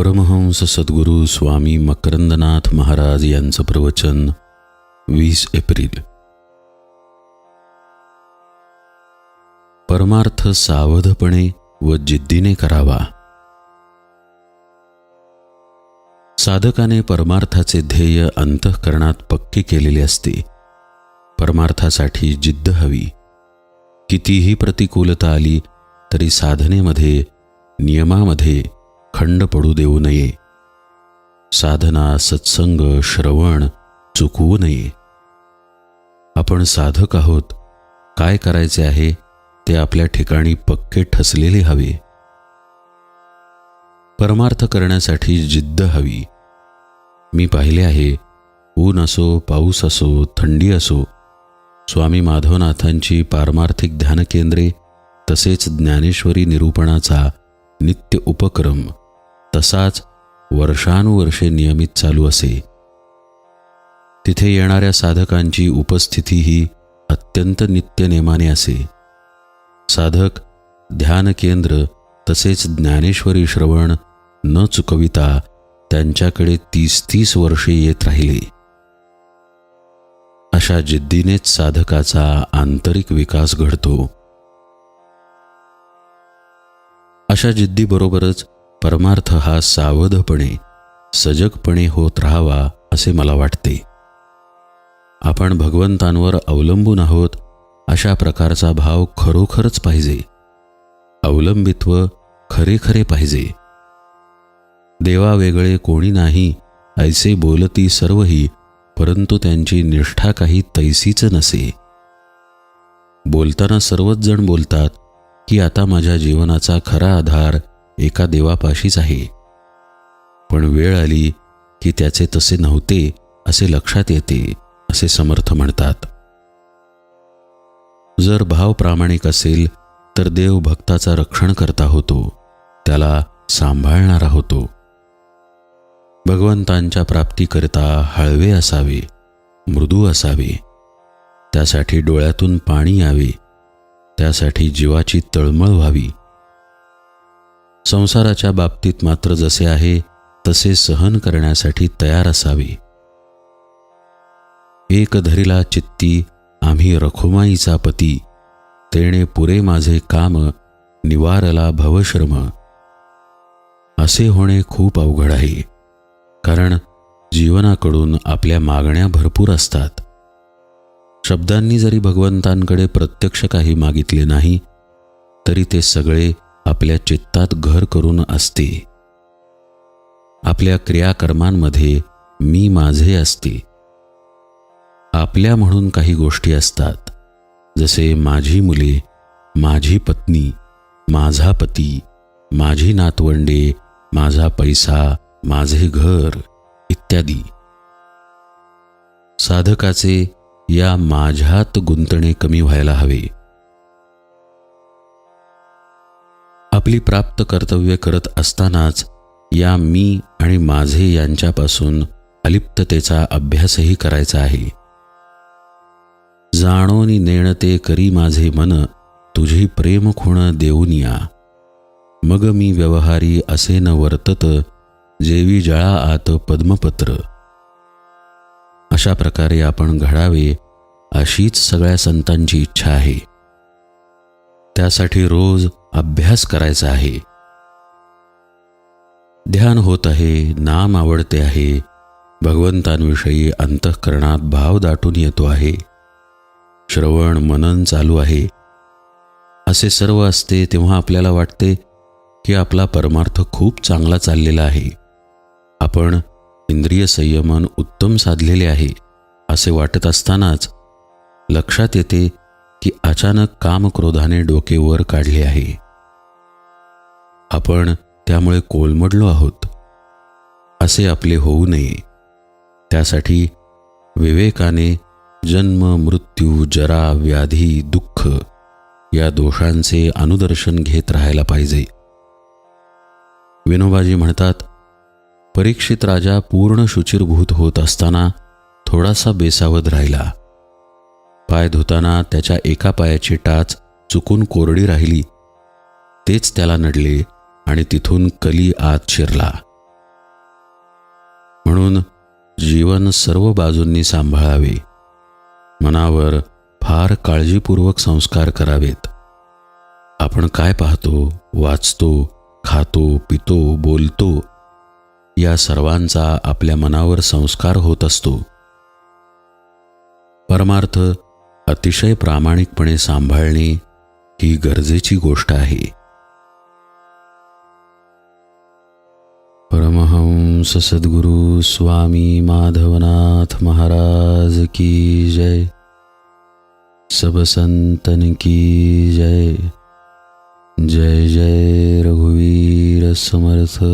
परमहंस सद्गुरू स्वामी मकरंदनाथ महाराज यांचं प्रवचन वीस एप्रिल. परमार्थ सावधपणे व जिद्दीने करावा. साधकाने परमार्थाचे ध्येय अंतःकरणात पक्के केलेले असते. परमार्थासाठी जिद्द हवी. कितीही प्रतिकूलता आली तरी साधनेमध्ये नियमामध्ये खंड पडू देऊ नये. साधना सत्संग श्रवण चुकवू नये. आपण साधक आहोत. काय करायचे आहे? ते आपल्या ठिकाणी पक्के ठसलेले हवे. परमार्थ करण्यासाठी जिद्द हवी. मी पाहिले आहे ऊन असो पाऊस असो थंडी असो स्वामी माधवनाथांची पारमार्थिक ध्यानकेंद्रे तसेच ज्ञानेश्वरी निरूपणाचा नित्य उपक्रम तसाच वर्षानुवर्षे नियमित चालू असे. तिथे येणाऱ्या साधकांची उपस्थितीही अत्यंत नित्यनेमाने असे. साधक ध्यान केंद्र तसेच ज्ञानेश्वरी श्रवण न चुकविता त्यांच्याकडे तीस तीस वर्षे येत राहिले. अशा जिद्दीनेच साधकाचा आंतरिक विकास घडतो. अशा जिद्दीबरोबरच परमार्थ हा सावधपणे सजगपणे होत राहावा असे मला वाटते. आपण भगवंतांवर अवलंबून आहोत अशा प्रकारचा भाव खरोखरच पाहिजे. अवलंबित्व खरे खरे पाहिजे. देवा वेगळे कोणी नाही ऐसे बोलती सर्वही परंतु त्यांची निष्ठा काही तैसीच नसे. बोलताना सर्वच जण बोलतात की आता माझ्या जीवनाचा खरा आधार एका देवापाशीच आहे. पण वेळ आली की त्याचे तसे नव्हते असे लक्षात येते असे समर्थ म्हणतात. जर भाव प्रामाणिक असेल तर देव भक्ताचा रक्षण करता होतो त्याला सांभाळणारा होतो. भगवंतांच्या प्राप्तीकरिता हळवे असावे मृदू असावे. त्यासाठी डोळ्यातून पाणी यावे. त्यासाठी जीवाची तळमळ व्हावी. संसाराच्या बाबतीत मात्र जसे आहे तसे सहन करण्यासाठी तयार असावे. एक धरिला चित्ती आम्ही रखुमाईचा पती तेणे पुरे माझे काम निवारला भवश्रम. असे होणे खूप अवघड आहे कारण जीवनाकडून आपल्या मागण्या भरपूर असतात. शब्दांनी जरी भगवंतांकडे प्रत्यक्ष काही मागितले नाही तरी ते सगळे आपल्या चित्तात घर करून असते. आपल्या क्रियाकर्मांमध्ये मी माझे असते. आपल्या म्हणून काही गोष्टी असतात. जसे माझी मुले माझी पत्नी माझा पती माझी नातवंडे माझा पैसा माझे घर इत्यादी. साधकाचे या माझ्यात गुंतणे कमी व्हायला हवे. आपली प्राप्त कर्तव्य करत असतानाच या मी आणि माझे यांच्यापासून अलिप्ततेचा अभ्यासही करायचा आहे. जाणोनी नेणते करी माझे मन तुझी प्रेम खुण देऊन या. मग मी व्यवहारी असे न वर्तत जेवी जळा आत पद्मपत्र. अशा प्रकारे आपण घडावे अशीच सगळ्या संतांची इच्छा आहे. त्यासाठी रोज अभ्यास करायचा आहे. ध्यान होत आहे नाम आवडते आहे भगवंतांविषयी अंतःकरणात भाव दाटून येतो आहे. श्रवण मनन चालू आहे. असे सर्व असते तेव्हा आपल्याला वाटते की आपला परमार्थ खूप चांगला चाललेला आहे. आपण इंद्रिय संयमन उत्तम साधलेले आहे असे वाटत असतानाच लक्षात येते की अचानक कामक्रोधाने डोके वर काढले आहे. आपण त्यामुळे कोलमडलो आहोत. असे आपले होऊ नये. त्यासाठी विवेकाने जन्म मृत्यू जरा व्याधी दुःख या दोषांचे अनुदर्शन घेत राहायला पाहिजे. विनोबाजी म्हणतात परीक्षित राजा पूर्ण शुचिरभूत होत असताना थोडासा बेसावध राहिला. पाय धुताना त्याच्या एका पायाची टाच चुकून कोरडी राहिली. तेच त्याला नडले आणि तिथून कली आत शिरला. म्हणून जीवन सर्व बाजूंनी सांभाळावे. मनावर फार काळजीपूर्वक संस्कार करावेत. आपण काय पाहतो वाचतो खातो पितो बोलतो या सर्वांचा आपल्या मनावर संस्कार होत असतो. परमार्थ अतिशय प्रामाणिकपणे सांभाळणे ही गरजेची गोष्ट आहे. परमहंस सद्गुरु स्वामी माधवनाथ महाराज की जय. सब संतन की जय. जय जय रघुवीर समर्थ.